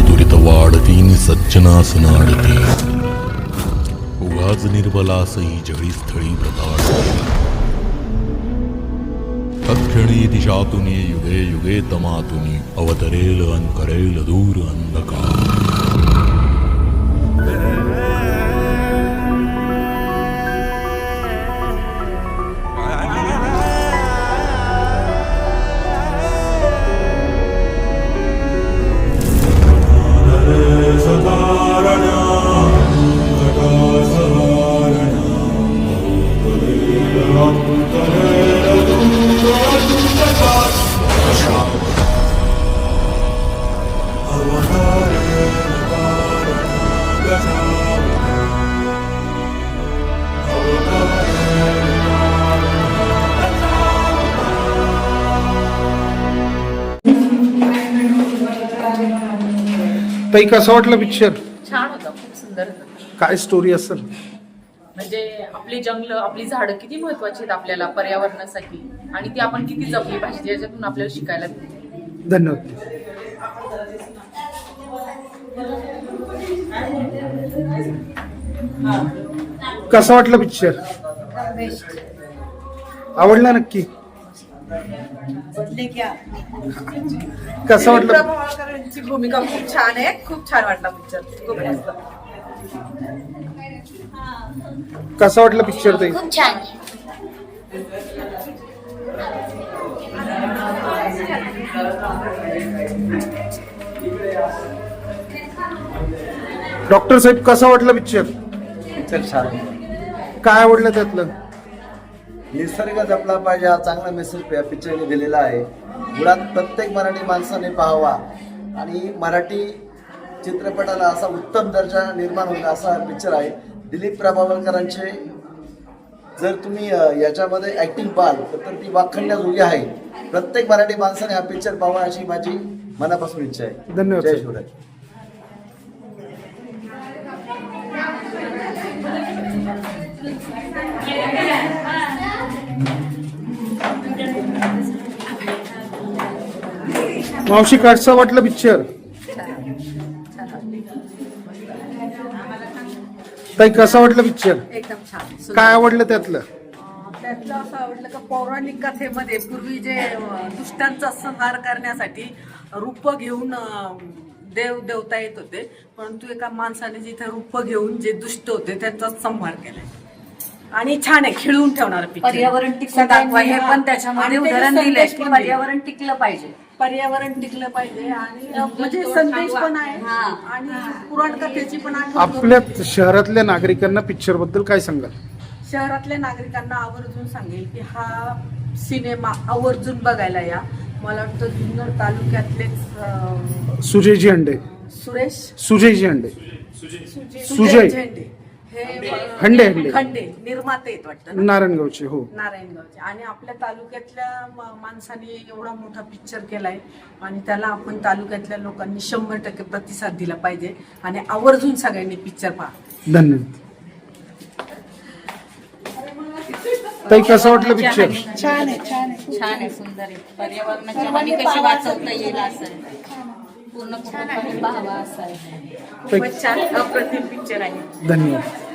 दुरित वाढती सज्जनासन आडती उगाच निर्बलासही जळी स्थळी प्रताडती. तत्क्षणी दिशातून युगे युगे तमातुनी अवतरेल अन करेल दूर अंधकार. ताई कसं वाटलं पिक्चर छान होता खूप सुंदर होता. काय स्टोरी असेल? म्हणजे आपली जंगल आपली झाडं किती महत्वाची आहेत आपल्याला पर्यावरणासाठी? आणि ती आपण किती जपली पाहिजे याच्यातून आपल्याला शिकायला मिळते धन्यवाद. कसं वाटलं पिक्चर आवडला नक्की? कसं वाटलं? भूमिका खूप छान आहे. खूप छान वाटला पिक्चर खूप कसं वाटलं पिक्चर खूप छान. डॉक्टर साहेब कसं वाटलं पिक्चर पिक्चर छान. काय आवडलं त्यातलं? निसर्ग जपला पाहिजे हा चांगला मेसेज या पिक्चरने दिलेला आहे. मुळात प्रत्येक मराठी माणसाने पाहावा. आणि मराठी चित्रपटाला असा उत्तम दर्जा निर्माण होईल असा पिक्चर आहे. दिलीप प्रभावळकरांचे जर तुम्ही याच्यामध्ये ऍक्टिंग पाहाल तर ती वाखण्याजोगी आहे. प्रत्येक मराठी माणसाने हा पिक्चर पाहावा अशी माझी मनापासून इच्छा आहे. धन्यवाद, जय सर. शिवराय. मावशी कसं वाटलं पिक्चर ताई कसं वाटलं पिक्चर एकदम छान. सुंदर. काय आवडलं त्यातलं? अं, त्यातलं असं आवडलं का पौराणिक कथेमध्ये पूर्वी जे अं, दुष्टांचा संहार करण्यासाठी रूप घेऊन अं, देव देवता येत होते. परंतु एका माणसाने जिथे रूप घेऊन जे दुष्ट होते त्यांचा संहार केलाय आणि छान आहे खिळून ठेवणार पर्यावरण टिकलं दाखवा हे पण त्याच्यामध्ये उदाहरण दिलंय संदेश की दिले. पर्यावरण टिकलं पाहिजे. पर्यावरण टिकलं पाहिजे आणि म्हणजे संदेश पण आहे. हा. आणि पुराण कथेची पण आपल्या शहरातल्या नागरिकांना पिक्चरबद्दल काय सांगाल? शहरातल्या नागरिकांना आवर्जून सांगेल की हा सिनेमा आवर्जून बघायला या. मला वाटतं जुन्नर तालुक्यातलेच सुजयजी हंडे. सुरेश. सुजय सुजय. झेंडे हे अं, हंडे, हंडे. खंडे निर्माते आहेत वाटतं ना? नारायणगावचे हो. नारायणगावचे. आणि आपल्या तालुक्यातल्या म- माणसाने एवढा मोठा पिक्चर केलाय आणि त्याला आपण तालुक्यातल्या लोकांनी शंभर टक्के प्रतिसाद दिला पाहिजे. आणि आवर्जून सगळ्यांनी पिक्चर पहा. धन्यवाद. ताई कसं वाटलं पिक्चर छान आहे छान आहे. छान आहे सुंदर आहे. पर्यावरणाची हानी कशी वाचवता येईल असं. पूर्ण पाहावा असं आहे खूपच छान अप्रतिम पिक्चर आहे. धन्यवाद.